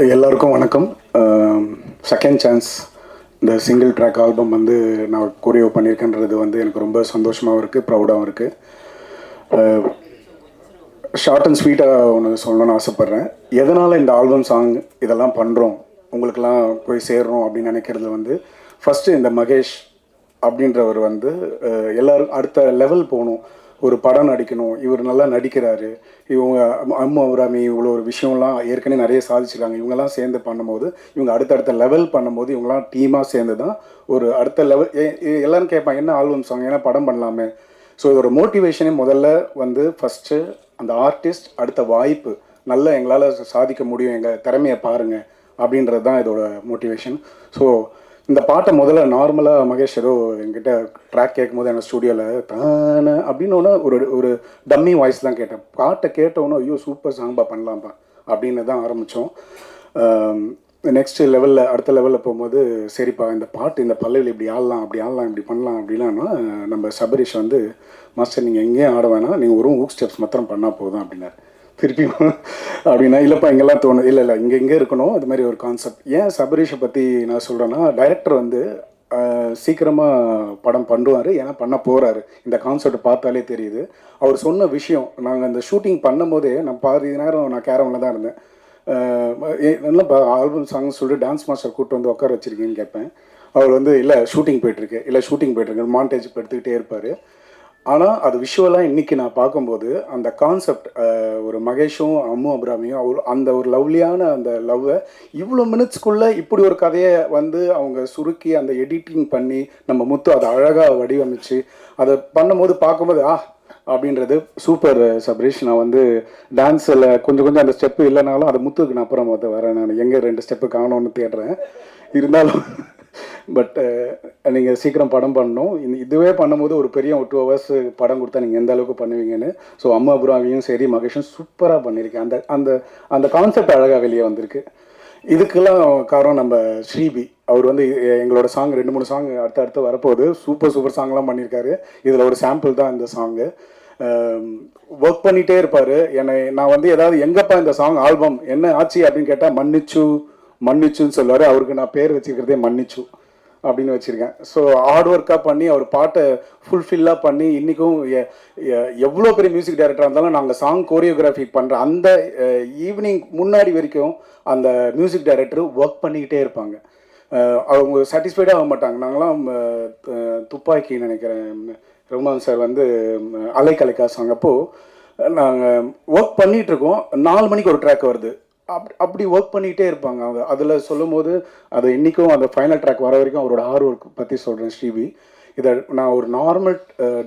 எல்லாருக்கும் வணக்கம். Second chance இந்த சிங்கிள் ட்ராக் ஆல்பம் வந்து நான் கொரியோ பண்ணியிருக்கேன்றது வந்து எனக்கு ரொம்ப சந்தோஷமாகவும் இருக்குது ப்ரௌடாகவும் இருக்குது ஷார்ட் அண்ட் ஸ்வீட்டாக ஒன்று சொல்லணும்னு ஆசைப்பட்றேன். எதனால் இந்த ஆல்பம் சாங் இதெல்லாம் பண்ணுறோம் உங்களுக்கெல்லாம் போய் சேர்றோம் அப்படின்னு நினைக்கிறது வந்து ஃபஸ்ட்டு இந்த மகேஷ் அப்படின்றவர் வந்து எல்லோரும் எல்லாரும் அடுத்த லெவல் போகணும். ஒரு படம் நடிக்கணும் இவர் நல்லா நடிக்கிறாரு இவங்க அம்மா அவராமி இவ்வளோ ஒரு விஷயம்லாம் ஏற்கனவே நிறைய சாதிச்சிருக்காங்க. இவங்கெல்லாம் சேர்ந்து பண்ணும்போது இவங்க அடுத்தடுத்த லெவல் பண்ணும்போது இவங்கெல்லாம் டீமாக சேர்ந்து தான் ஒரு அடுத்த லெவல் எல்லாரும் கேட்பாங்க என்ன ஆல்பம் சாங் ஏன்னா படம் பண்ணலாமே. ஸோ இதோட மோட்டிவேஷனே முதல்ல வந்து ஃபஸ்ட்டு அந்த ஆர்டிஸ்ட் அடுத்த வாய்ப்பு நல்லா எங்களால் சாதிக்க முடியும் எங்கள் திறமையை பாருங்கள் அப்படின்றது தான் இதோட மோட்டிவேஷன் ஸோ இந்த பாட்டை முதல்ல நார்மலாக மகேஷ் ஏதோ என்கிட்ட ட்ராக் கேட்கும்போது எனக்கு ஸ்டூடியோவில் தானே அப்படின்னு ஒரு ஒரு டம்மி வாய்ஸ் தான் கேட்டேன். பாட்டை கேட்டோன்னே ஐயோ சூப்பர் சாங்பா பண்ணலாம்ப்பா அப்படின்னு தான் ஆரம்பித்தோம் நெக்ஸ்ட் லெவலில் அடுத்த லெவலில் போகும்போது சரிப்பா இந்த பாட்டு இந்த பல்லவியில் இப்படி ஆடலாம் அப்படி ஆடலாம் இப்படி பண்ணலாம் அப்படிலாம்னா நம்ம சபரிஷ் வந்து மாஸ்டர் நீங்கள் எங்கேயும் ஆட வேணாம் நீங்கள் ஒரு ஹூக் ஸ்டெப்ஸ் மாத்திரம் பண்ணால் போதும் அப்படின்னாரு. திருப்பியும் அப்படின்னா இல்லைப்பா இங்கெல்லாம் தோணும் இல்லை இல்லை இங்கே இங்கே இருக்கணும் அது மாதிரி ஒரு கான்செப்ட் ஏன் சபரீஷை பற்றி நான் சொல்கிறேன்னா டைரக்டர் வந்து சீக்கிரமாக படம் பண்ணுவார் ஏன்னா பண்ண போகிறாரு இந்த கான்செப்ட் பார்த்தாலே தெரியுது. அவர் சொன்ன விஷயம் நாங்கள் அந்த ஷூட்டிங் பண்ணும்போதே நான் பாதி நேரம் நான் கேரவனில் தான் இருந்தேன். நல்லா இப்போ நல்லா ஆல்பம் சாங் சொல்லிட்டு டான்ஸ் மாஸ்டர் கூப்பிட்டு வந்து உட்கார வச்சுருக்கீங்கன்னு கேட்பேன். அவர் வந்து இல்லை ஷூட்டிங் போயிட்டுருக்கு இல்லை ஷூட்டிங் போயிட்டுருக்கு. மாண்டேஜ் எடுத்துக்கிட்டே இருப்பார். ஆனால் அது விஷுவலாக இன்றைக்கி நான் பார்க்கும்போது அந்த கான்செப்ட் ஒரு மகேஷும் அம்மு அபிராமியும் அவ்வளோ அந்த ஒரு லவ்லியான அந்த லவ்வை இவ்வளோ மினிட்ஸ்க்குள்ளே இப்படி ஒரு கதையை வந்து அவங்க சுருக்கி அந்த எடிட்டிங் பண்ணி நம்ம முத்து அதை அழகாக வடிவமைச்சு அதை பண்ணும்போது பார்க்கும்போது ஆ! அப்படின்றது சூப்பர் சபரீஷ். நான் வந்து டான்ஸில் கொஞ்சம் கொஞ்சம் அந்த ஸ்டெப்பு இல்லைனாலும் அது முத்துக்கு நான் அப்புறம் வந்து வரேன். நான் எங்கே ரெண்டு ஸ்டெப்பு காணோன்னு தேடுறேன். இருந்தாலும் பட் uh, நீங்கள் சீக்கிரம் படம் பண்ணணும். இந்த இதுவே பண்ணும்போது ஒரு பெரிய ஒரு டூ ஹவர்ஸ் படம் கொடுத்தா நீங்கள் எந்த அளவுக்கு பண்ணுவீங்கன்னு. ஸோ அம்மா புராவியும் சரி மகேஷும் சூப்பராக பண்ணியிருக்கேன் அந்த அந்த அந்த கான்செப்ட் அழகாக வெளியே வந்திருக்கு. இதுக்கெல்லாம் காரணம் நம்ம ஸ்ரீபி. அவர் வந்து எங்களோட சாங் ரெண்டு மூணு சாங் அடுத்து அடுத்து வரப்போகுது. சூப்பர் சூப்பர் சாங்லாம் பண்ணியிருக்காரு இதில் ஒரு சாம்பிள் தான் இந்த சாங்கு ஒர்க் um, பண்ணிகிட்டே இருப்பார். என்னை நான் வந்து ஏதாவது எங்கப்பா இந்த சாங் ஆல்பம் என்ன ஆச்சு அப்படின்னு கேட்டால் மன்னிச்சு மன்னிச்சுன்னு சொல்லுவார். அவருக்கு நான் பேர் வச்சுக்கிறதே மன்னிச்சு அப்படின்னு வச்சுருக்கேன். ஸோ ஹார்ட் ஒர்க்காக பண்ணி அவர் பாட்டை ஃபுல்ஃபில்லாக பண்ணி இன்றைக்கும் எவ்வளோ பெரிய மியூசிக் டைரக்டராக இருந்தாலும் நாங்கள் சாங் கோரியோகிராஃபி பண்ணுற அந்த ஈவினிங் முன்னாடி வரைக்கும் அந்த மியூசிக் டைரக்டர் ஒர்க் பண்ணிக்கிட்டே இருப்பாங்க. அவங்க சாட்டிஸ்ஃபைடாக ஆக மாட்டாங்க. நாங்களாம் துப்பாக்கி நினைக்கிறேன். ரகுமான் சார் வந்து ம், அலைக்கலைக்கா சாங் அப்போது நாங்கள் ஒர்க் பண்ணிகிட்ருக்கோம் நாலு மணிக்கு ஒரு ட்ராக் வருது. அப்படி அப்படி ஒர்க் பண்ணிகிட்டே இருப்பாங்க அவங்க. அதில் சொல்லும்போது அது இன்றைக்கும் அந்த ஃபைனல் ட்ராக் வர வரைக்கும் அவரோட ஹார்ட் ஒர்க் பற்றி சொல்கிறேன் ஸ்ரீவி. இதை நான் ஒரு நார்மல்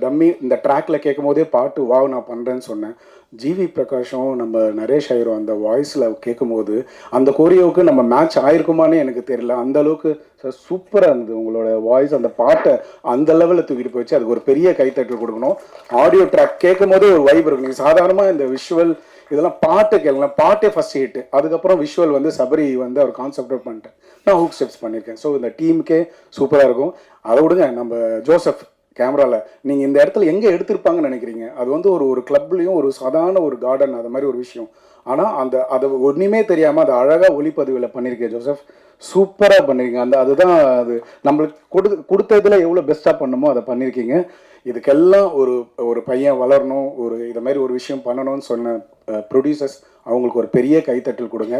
டம்மி இந்த ட்ராக்ல கேட்கும் போதே பாட்டு வாவ் நான் பண்ணுறேன்னு சொன்னேன். ஜிவி பிரகாஷும் நம்ம நரேஷ் ஆயிரும் அந்த வாய்ஸில் கேட்கும்போது அந்த கோரியோவுக்கு நம்ம மேட்ச் ஆயிருக்குமானே எனக்கு தெரியல. அந்த அளவுக்கு சார் சூப்பராக இருந்தது உங்களோட வாய்ஸ் அந்த பாட்டை அந்த லெவலில் தூக்கிட்டு போயிடுச்சு. அதுக்கு ஒரு பெரிய கைத்தட்டு கொடுக்கணும். ஆடியோ ட்ராக் கேட்கும் போதே ஒரு வைப் இருக்கும். நீங்கள் சாதாரணமாக இந்த விஷுவல் இதெல்லாம் பாட்டு கேளுங்க பாட்டே ஃபர்ஸ்ட் ஹிட்டு அதுக்கப்புறம் விஷுவல் வந்து சபரி வந்து அவர் கான்செப்ட் பண்ணிட்டேன் நான் ஹூக் ஸ்டெப்ஸ் பண்ணியிருக்கேன். ஸோ இந்த டீமுக்கே சூப்பராக இருக்கும். அதை விடுங்க. நம்ம ஜோசப் கேமராவில் நீங்கள் இந்த இடத்துல எங்கே எடுத்திருப்பாங்கன்னு நினைக்கிறீங்க? அது வந்து ஒரு ஒரு கிளப்லேயும் ஒரு சாதாரண ஒரு கார்டன் அது மாதிரி ஒரு விஷயம். ஆனால் அந்த அதை ஒன்றுமே தெரியாமல் அதை அழகாக ஒளிப்பதிவில் பண்ணியிருக்கேன் ஜோசப். சூப்பராக பண்ணியிருக்கீங்க அந்த அதுதான் அது. நம்மளுக்கு கொடு கொடுத்ததில் எவ்வளோ பெஸ்ட்டாக பண்ணுமோ அதை பண்ணியிருக்கீங்க இதுக்கெல்லாம் ஒரு ஒரு பையன் வளரணும் ஒரு இதை மாதிரி ஒரு விஷயம் பண்ணணும்னு சொன்ன ப்ரொடியூசர்ஸ் அவங்களுக்கு ஒரு பெரிய கைத்தட்டல் கொடுங்க.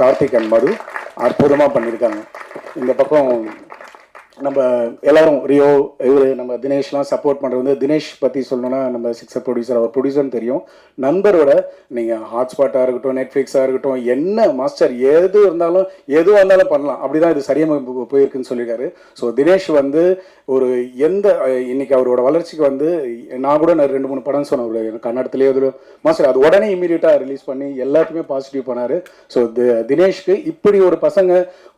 கார்த்திக் அண்ட் மது அற்புதமாக பண்ணியிருக்காங்க இந்த பக்கம் நம்ம எல்லாரும் ரியோ இவர் நம்ம தினேஷ்லாம் சப்போர்ட் பண்ணுறது வந்து தினேஷ் பற்றி சொல்லணும்னா நம்ம சிக்ஸர் ப்ரொடியூசர் அவர் ப்ரொடியூசர்னு தெரியும். நண்பரோட நீங்கள் ஹாட்ஸ்பாட்டாக இருக்கட்டும் நெட்ஃப்ளிக்ஸாக இருக்கட்டும் என்ன மாஸ்டர் எது இருந்தாலும் எதுவாக இருந்தாலும் பண்ணலாம். அப்படி தான் இது சரியாக போயிருக்குன்னு சொல்லியிருக்காரு. ஸோ தினேஷ் வந்து ஒரு எந்த இன்னைக்கு அவரோட வளர்ச்சிக்கு வந்து நான் கூட நான் ரெண்டு மூணு படம் சொன்னேன். ஒரு கன்னடத்துலேயே ஒரு மாஸ்டர் அது உடனே இமீடியட்டாக ரிலீஸ் பண்ணி எல்லாத்துக்குமே பாசிட்டிவ் பண்ணார். ஸோ தினேஷ்க்கு இப்படி ஒரு பசங்க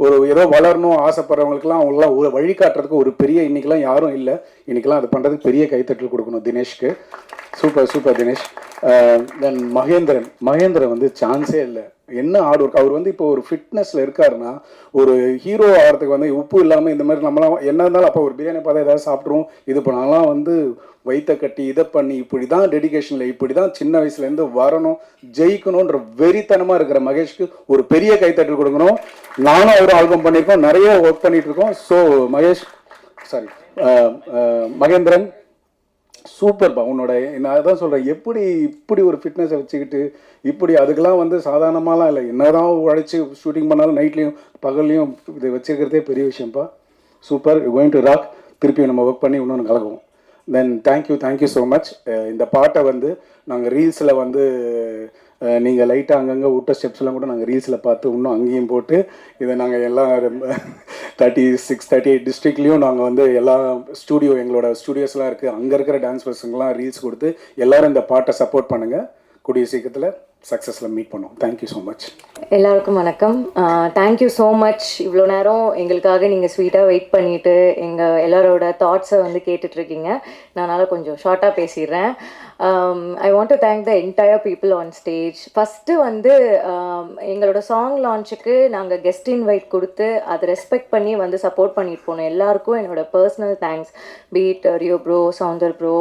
ஒரு ஏதோ வளரணும் ஆசைப்படுறவங்களுக்குலாம் அவங்களாம் ஒரு வழிகாட்டுறதுக்கு ஒரு பெரிய இன்னைக்கெல்லாம் யாரும் இல்லை. இன்னைக்கெல்லாம் அது பண்ணுறதுக்கு பெரிய கைத்தட்டல் கொடுக்கணும் தினேஷ்க்கு. Super super Dinesh. Then Mahendran. Mahendran வந்து சான்ஸே இல்லை. என்ன ஆடு ஒர்க் அவர் வந்து இப்போ ஒரு ஃபிட்னஸில் இருக்காருன்னா ஒரு ஹீரோ ஆகிறதுக்கு வந்து உப்பு இல்லாமல் இந்த மாதிரி நம்மளாம் என்ன இருந்தாலும் அப்போ ஒரு பிரியாணி பார்த்தா ஏதாவது சாப்பிட்ருவோம் இது பண்ணாலாம் வந்து வைத்த கட்டி இதை பண்ணி இப்படி தான் டெடிகேஷனில் இப்படி தான் சின்ன வயசுலேருந்து வரணும் ஜெயிக்கணுன்ற வெறித்தனமாக இருக்கிற மகேஷ்க்கு ஒரு பெரிய கைத்தட்டல் கொடுக்கணும். நானும் அவர் ஆல்பம் பண்ணியிருக்கோம் நிறைய ஒர்க் பண்ணிட்டு இருக்கோம். ஸோ மகேஷ் சாரி மகேந்திரன் சூப்பர்ப்பா உன்னோட நான் அதான் சொல்கிறேன் எப்படி இப்படி ஒரு ஃபிட்னஸை வச்சுக்கிட்டு இப்படி அதுக்கெல்லாம் வந்து சாதாரணமாலாம் இல்லை. என்னதான் உழைச்சி ஷூட்டிங் பண்ணாலும் நைட்லேயும் பகல்லையும் இதை வச்சுருக்கிறதே பெரிய விஷயம்ப்பா சூப்பர் கோயிங் டு ராக் திருப்பி நம்ம ஒர்க் பண்ணி இன்னொன்று கலக்குவோம். Then thank you thank you so much இந்த பாட்டை வந்து நாங்கள் ரீல்ஸில் வந்து நீங்கள் லைட்டாக அங்கங்கே விட்ட ஸ்டெப்ஸ்லாம் கூட நாங்கள் ரீல்ஸில் பார்த்து இன்னும் அங்கேயும் போட்டு இதை நாங்கள் எல்லாம் தேர்ட்டி சிக்ஸ் தேர்ட்டி எயிட் டிஸ்ட்ரிக்ட்லேயும் நாங்கள் வந்து எல்லா ஸ்டூடியோ எங்களோட ஸ்டூடியோஸ்லாம் இருக்குது அங்கே இருக்கிற டான்ஸ் ரீல்ஸ் கொடுத்து எல்லோரும் இந்த பாட்டை சப்போர்ட் பண்ணுங்கள் கூடிய சீக்கிரத்தில் சக்ஸஸில் மீட் பண்ணுவோம். தேங்க்யூ ஸோ மச் எல்லாருக்கும் வணக்கம். தேங்க்யூ ஸோ மச் இவ்வளோ நேரம் எங்களுக்காக நீங்கள் ஸ்வீட்டாக வெயிட் பண்ணிவிட்டு எங்கள் எல்லாரோட தாட்ஸை வந்து கேட்டுட்ருக்கீங்க நான் கொஞ்சம் ஷார்ட்டாக பேசிடுறேன். I want to thank the entire people on stage first வந்து um, எங்களோட சாங் லான்ச்சுக்கு நாங்கள் கெஸ்ட் இன்வைட் கொடுத்து அதை ரெஸ்பெக்ட் பண்ணி வந்து சப்போர்ட் பண்ணிட்டு போனோம். எல்லாருக்கும் என்னோட பர்சனல் தேங்க்ஸ் பீட் ரியோ ப்ரோ சவுந்தர் ப்ரோ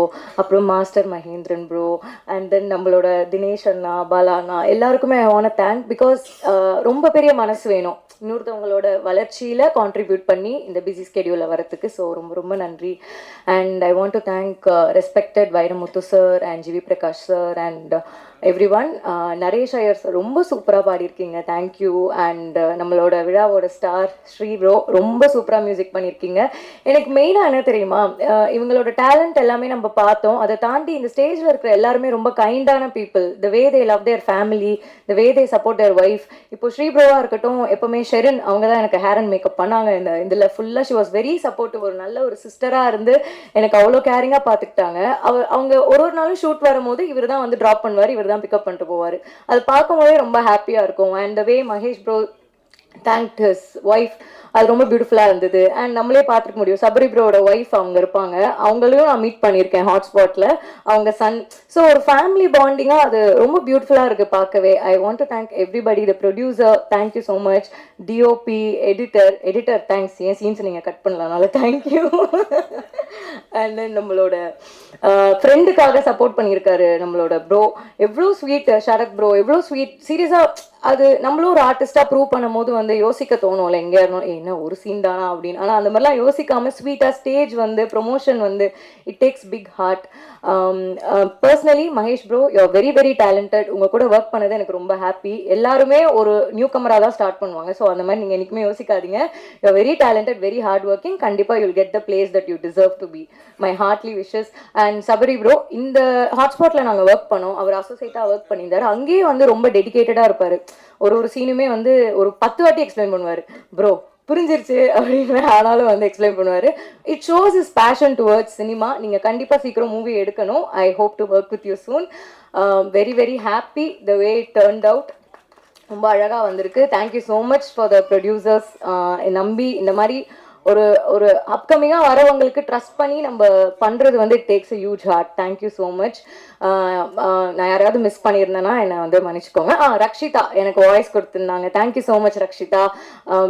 அப்புறம் master Mahendran bro and then நம்மளோட தினேஷ் அண்ணா பாலாண்ணா எல்லாருக்குமே ஐ வாண்ட் தேங்க் பிகாஸ் ரொம்ப பெரிய மனசு வேணும். இன்னொருத்தவங்களோட வளர்ச்சியில் கான்ட்ரிபியூட் பண்ணி இந்த பிஸி ஸ்கெடியூலில் வரத்துக்கு ஸோ ரொம்ப ரொம்ப நன்றி. And I want to thank respected Vairamuthu sir and GV Prakash sir and everyone Naresh Iyer sir ரொம்ப சூப்பராக பாடியிருக்கீங்க. தேங்க்யூ அண்ட் uh, நம்மளோட விழாவோட ஸ்டார் ஸ்ரீ ப்ரோ ரொம்ப சூப்பராக மியூசிக் பண்ணியிருக்கீங்க. எனக்கு மெயினாக என்ன தெரியுமா? Uh, இவங்களோட டேலண்ட் எல்லாமே நம்ம பார்த்தோம். அதை தாண்டி இந்த ஸ்டேஜில் இருக்கிற எல்லாருமே ரொம்ப கைண்டான people the way they love their family the way they support their wife இப்போ ஸ்ரீ ப்ரோவாக இருக்கட்டும் எப்போவுமே ஷெரின் அவங்க தான் எனக்கு ஹேர் அண்ட் மேக்கப் பண்ணாங்க. இந்த இதில் ஃபுல்லாக ஷி வாஸ் வெரி சப்போர்ட்டிவ் ஒரு நல்ல ஒரு சிஸ்டராக இருந்து எனக்கு அவ்வளோ கேரிங்காக பார்த்துக்கிட்டாங்க. அவ அவங்க ஒரு ஒரு நாளும் ஷூட் வரும்போது இவர் தான் வந்து ட்ராப் பண்ணுவார் இவர் தான் பிக்கப் பண்ணிட்டு போவார். அது பார்க்கும்போதே ரொம்ப ஹாப்பியாக இருக்கும். And the way Mahesh bro thanked his wife அது ரொம்ப பியூட்டிஃபுல்லாக இருந்தது. அண்ட் நம்மளே பார்த்துருக்க முடியும். சபரி ப்ரோட ஒய்ஃப் அவங்க இருப்பாங்க. அவங்களையும் நான் மீட் பண்ணியிருக்கேன் ஹாட்ஸ்பாட்டில் அவங்க சன் ஸோ ஒரு ஃபேமிலி பாண்டிங்காக அது ரொம்ப பியூட்டிஃபுல்லாக இருக்குது பார்க்கவே. I want to thank everybody the producer thank you so much DOP editor editor thanks ஏன் சீன்ஸ் நீங்கள் கட் பண்ணலனால தேங்க்யூ அண்ட் தென் நம்மளோட ஃப்ரெண்டுக்காக சப்போர்ட் பண்ணியிருக்காரு நம்மளோட ப்ரோ எவ்வளோ ஸ்வீட் ஷரத் ப்ரோ எவ்வளோ ஸ்வீட் சீரியஸாக அது நம்மளும் ஒரு ஆர்டிஸ்டாக ப்ரூவ் பண்ணும்போது வந்து யோசிக்க தோணும்ல எங்கே இருந்தோம் என்ன ஒரு சீன் தானா? அப்படின்னு. ஆனால் அந்த மாதிரிலாம் யோசிக்காம ஸ்வீட்டாக ஸ்டேஜ் வந்து ப்ரொமோஷன் வந்து it takes big heart personally Mahesh bro you very very talented உங்கள் கூட ஒர்க் பண்ணது எனக்கு ரொம்ப ஹாப்பி எல்லாருமே ஒரு நியூ கமராக தான் ஸ்டார்ட் பண்ணுவாங்க. ஸோ அந்த மாதிரி நீங்கள் என்றைக்குமே யோசிக்காதீங்க. You very talented very hard working கண்டிப்பாக you'll get the place that you deserve to be my heartly wishes and Sabari bro இந்த ஹாட்ஸ்பாட்டில் நாங்கள் ஒர்க் பண்ணோம். அவர் அசோசியேட்டாக ஒர்க் பண்ணியிருந்தாரு. அங்கேயே வந்து ரொம்ப டெடிகேட்டடாக இருப்பார். ஒரு ஒரு சீனுமே வந்து ஒரு பத்து வாட்டி எக்ஸ்பிளைன் பண்ணுவார். ப்ரோ புரிஞ்சிருச்சு அப்படின்னு ஆனாலும் வந்து எக்ஸ்பிளைன் பண்ணுவார். It shows is passion towards cinema நீங்கள் கண்டிப்பாக சீக்கிரம் மூவி எடுக்கணும். I hope to work with you soon very very happy the way it turned out ரொம்ப அழகாக வந்திருக்கு. Thank you so much for the producers நம்பி இந்த மாதிரி ஒரு ஒரு அப்கமிங்காக வரவங்களுக்கு ட்ரஸ்ட் பண்ணி நம்ம பண்ணுறது வந்து it takes a huge heart thank you so much நான் யாரையாவது மிஸ் பண்ணியிருந்தேன்னா என்னை வந்து மன்னிச்சுக்கோங்க. ஆ ரக்ஷிதா எனக்கு வாய்ஸ் கொடுத்துருந்தாங்க. Thank you so much Rakshitha.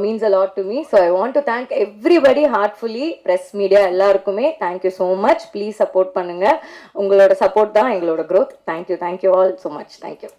Means a lot to me so I want to thank everybody heartfully press media எல்லாருக்குமே. Thank you so much please support பண்ணுங்கள் உங்களோட சப்போர்ட் தான் எங்களோட growth thank you thank you all so much thank you